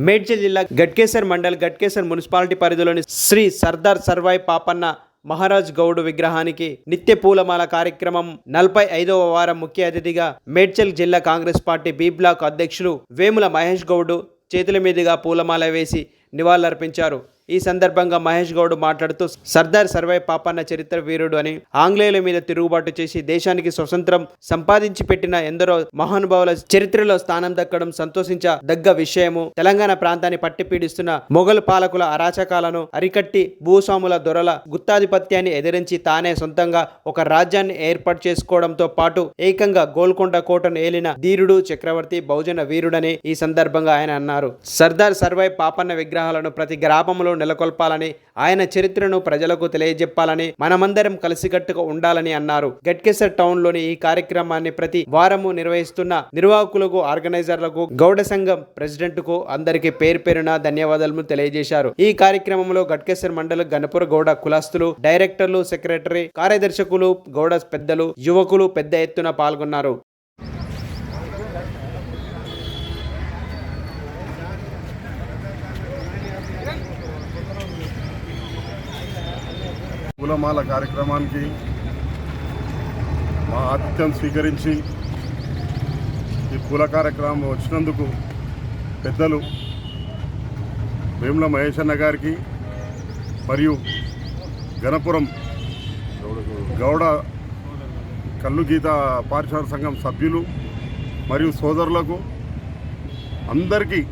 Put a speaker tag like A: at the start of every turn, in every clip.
A: మేడ్చల్ జిల్లా గట్కేసర్ మండల్ గట్కేసర్ మున్సిపాలిటీ పరిధిలోని శ్రీ సర్దార్ సర్వాయి పాపన్న మహారాజ్ గౌడ్ విగ్రహానికి నిత్య పూలమాల కార్యక్రమం నలభై ఐదవ వారం ముఖ్య అతిథిగా మేడ్చల్ జిల్లా కాంగ్రెస్ పార్టీ బి బ్లాక్ అధ్యక్షులు వేముల మహేష్ గౌడ్ చేతుల మీదుగా పూలమాల వేసి నివాళులర్పించారు. ఈ సందర్భంగా మహేష్ గౌడ్ మాట్లాడుతూ సర్దార్ సర్వై పాపన్న చరిత్ర వీరుడు అని ఆంగ్లేయుల మీద తిరుగుబాటు చేసి దేశానికి స్వతంత్రం సంపాదించి పెట్టిన ఎందరో మహానుభావుల చరిత్రలో స్థానం దక్కడం సంతోషించదగ్గ విషయము. తెలంగాణ ప్రాంతాన్ని పట్టి పీడిస్తున్న మొఘల్ పాలకుల అరాచకాలను అరికట్టి భూస్వాముల దొరల గుత్తాధిపత్యాన్ని ఎదిరించి తానే సొంతంగా ఒక రాజ్యాన్ని ఏర్పాటు చేసుకోవడంతో పాటు ఏకంగా గోల్కొండ కోటను ఏలిన ధీరుడు చక్రవర్తి బహుజన వీరుడని ఈ సందర్భంగా ఆయన అన్నారు. సర్దార్ సర్వై పాపన్న విగ్రహం విగ్రహాలను ప్రతి గ్రామంలో నెలకొల్పాలని ఆయన చరిత్రను ప్రజలకు తెలియజెప్పాలని మనమందరం కలిసికట్టుగా ఉండాలని అన్నారు. గట్కేసర్ టౌన్లోని ఈ కార్యక్రమాన్ని ప్రతి వారము నిర్వహిస్తున్న నిర్వాహకులకు ఆర్గనైజర్లకు గౌడ సంఘం ప్రెసిడెంట్కు అందరికీ పేరు పేరున ధన్యవాదాలు తెలియజేశారు. ఈ కార్యక్రమంలో గట్కేసర్ మండల గణపుర గౌడ కులాస్తులు డైరెక్టర్లు సెక్రటరీ కార్యదర్శకులు గౌడ పెద్దలు యువకులు పెద్ద ఎత్తున పాల్గొన్నారు.
B: పూలమాల కార్యక్రమానికి మా ఆతిథ్యం స్వీకరించి ఈ పూల కార్యక్రమం వచ్చినందుకు పెద్దలు వేముల మహేష్ అన్న గారికి మరియు గణపురం గౌడ కళ్ళు గీత పారిశ్రామిక సంఘం సభ్యులు మరియు సోదరులకు అందరికీ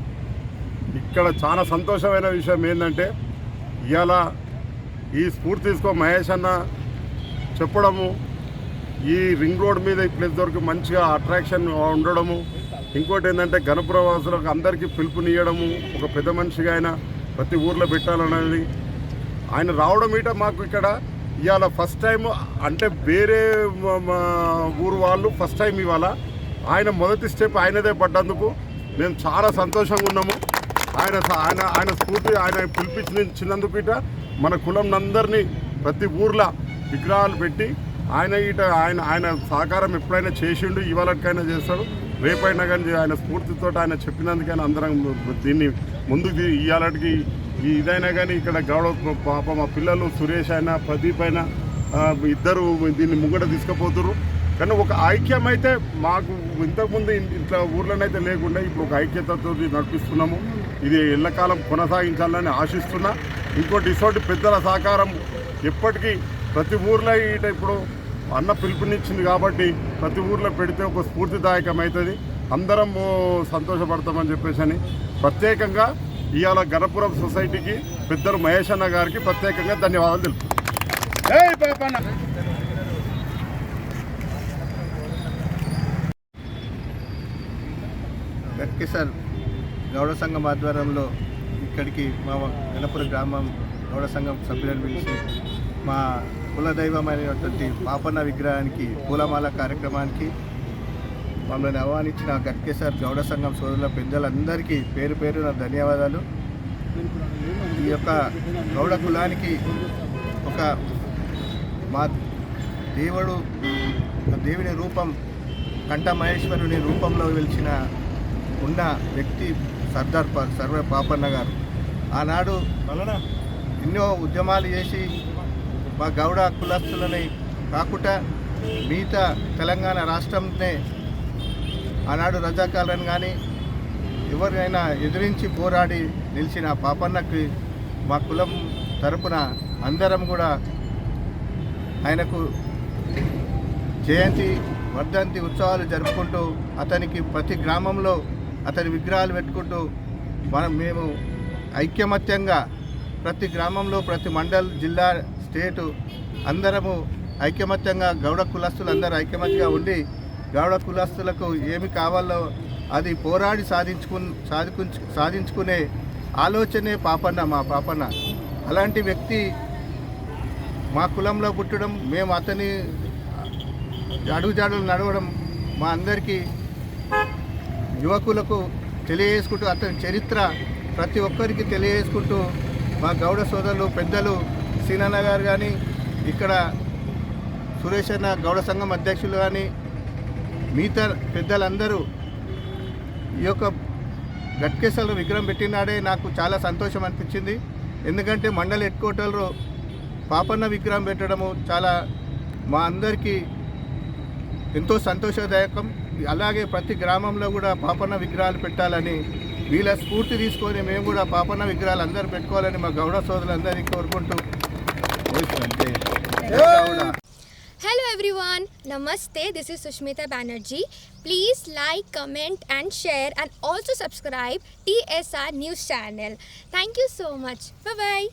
B: ఇక్కడ చాలా సంతోషమైన విషయం ఏంటంటే ఇవాళ ఈ స్ఫూర్తి తీసుకో మహేష్ అన్న చెప్పడము ఈ రింగ్ రోడ్ మీద ఈ ప్లేస్ దొరికి మంచిగా అట్రాక్షన్ ఉండడము ఇంకోటి ఏంటంటే గణపుర అందరికీ పిలుపునియడము ఒక పెద్ద మనిషిగా ఆయన ప్రతి ఊర్లో పెట్టాలనేది ఆయన రావడం ఇట మాకు ఇక్కడ ఇవాళ ఫస్ట్ టైం అంటే వేరే మా ఊరు వాళ్ళు ఫస్ట్ టైం ఇవాళ. ఆయన మొదటి స్టెప్ ఆయనదే పడ్డందుకు మేము చాలా సంతోషంగా ఉన్నాము. ఆయన ఆయన ఆయన స్ఫూర్తి ఆయన పిలిపించినందుకు ఇట మన కులం అందరినీ ప్రతి ఊర్లో విగ్రహాలు పెట్టి ఆయన ఇట ఆయన ఆయన సహకారం ఎప్పుడైనా చేసిండు ఇవాళకైనా చేస్తాడు. రేపైనా కానీ ఆయన స్ఫూర్తితో ఆయన చెప్పినందుకైనా అందరం దీన్ని ముందుకు ఇవాళకి ఈ ఇదైనా కానీ ఇక్కడ గౌడ పాప మా పిల్లలు సురేష్ అయినా ప్రదీప్ అయినా ఇద్దరు దీన్ని ముంగట తీసుకుపోతున్నారు కానీ ఒక ఐక్యం అయితే మాకు ఇంతకుముందు ఇన్- ఇట్లా ఊర్లోనైతే లేకుండా ఇప్పుడు ఒక ఐక్యతతో నడిపిస్తున్నాము. ఇది ఎల్లకాలం కొనసాగించాలని ఆశిస్తున్నా. ఇంకోటి ఇటువంటి పెద్దల సహకారం ఎప్పటికీ ప్రతి ఊర్లో ఇట ఇప్పుడు అన్న పిలుపునిచ్చింది కాబట్టి ప్రతి ఊర్లో పెడితే ఒక స్ఫూర్తిదాయకం అవుతుంది. అందరం సంతోషపడతామని చెప్పేసి అని. ప్రత్యేకంగా ఇవాళ గణపురం సొసైటీకి పెద్దలు మహేష్ అన్న గారికి ప్రత్యేకంగా ధన్యవాదాలు తెలుపు
C: సార్ గౌడ సంఘం ఆధ్వర్యంలో ఇక్కడికి మా గణపుర గ్రామం గౌడ సంఘం సభ్యులను పిలిచి మా కులదైవమైనటువంటి పాపన్న విగ్రహానికి పూలమాల కార్యక్రమానికి మమ్మల్ని ఆహ్వానించిన గట్కేసర్ గౌడ సంఘం సోదరుల పెద్దలందరికీ పేరు పేరున ధన్యవాదాలు. ఈ యొక్క గౌడ కులానికి ఒక మా దేవుడు దేవుని రూపం కంఠమహేశ్వరుని రూపంలో వెలిచిన ఉన్న వ్యక్తి సర్దార్ ప- సర్వ పాపన్న గారు. ఆనాడు ఎన్నో ఉద్యమాలు చేసి మా గౌడ కులస్తులని కాకుండా మిగతా తెలంగాణ రాష్ట్రంనే ఆనాడు రజాకాలను కానీ ఎవరినైనా ఎదిరించి పోరాడి నిలిచిన పాపన్నకి మా కులం తరపున అందరం కూడా ఆయనకు జయంతి వర్ధంతి ఉత్సవాలు జరుపుకుంటూ అతనికి ప్రతి గ్రామంలో అతని విగ్రహాలు పెట్టుకుంటూ మనం మేము ఐక్యమత్యంగా ప్రతి గ్రామంలో ప్రతి మండల్ జిల్లా స్టేటు అందరము ఐక్యమత్యంగా గౌడ కులస్తులు అందరూ ఐక్యమత్యంగా ఉండి గౌడ కులస్తులకు ఏమి కావాలో అది పోరాడి సాధించుకు సాధించు సాధించుకునే ఆలోచనే పాపన్న మా పాపన్న. అలాంటి వ్యక్తి మా కులంలో పుట్టడం మేము అతని అడుగుజాడలు నడవడం మా అందరికీ యువకులకు తెలియజేసుకుంటూ అతని చరిత్ర ప్రతి ఒక్కరికి తెలియజేసుకుంటూ మా గౌడ సోదరులు పెద్దలు సీనన్న గారు కానీ ఇక్కడ సురేష్ అన్న గౌడ సంఘం అధ్యక్షులు కానీ మిగతా పెద్దలందరూ ఈ యొక్క గట్కేశ్వర విగ్రహం పెట్టినాడే నాకు చాలా సంతోషం అనిపించింది. ఎందుకంటే మండల హెడ్ క్వార్టర్లో పాపన్న విగ్రహం పెట్టడము చాలా మా అందరికీ ఎంతో సంతోషదాయకం. అలాగే ప్రతి గ్రామంలో కూడా పాపన్న విగ్రహాలు పెట్టాలని వీళ్ళ స్ఫూర్తి తీసుకొని మేము కూడా పాపన్న విగ్రహాలు అందరూ పెట్టుకోవాలని మా గౌడ సోదరులందరినీ కోరుకుంటూ
D: హలో ఎవ్రీవాన్ నమస్తే this is Sushmita Banerjee please like comment and share and also subscribe TSR news channel thank you so much bye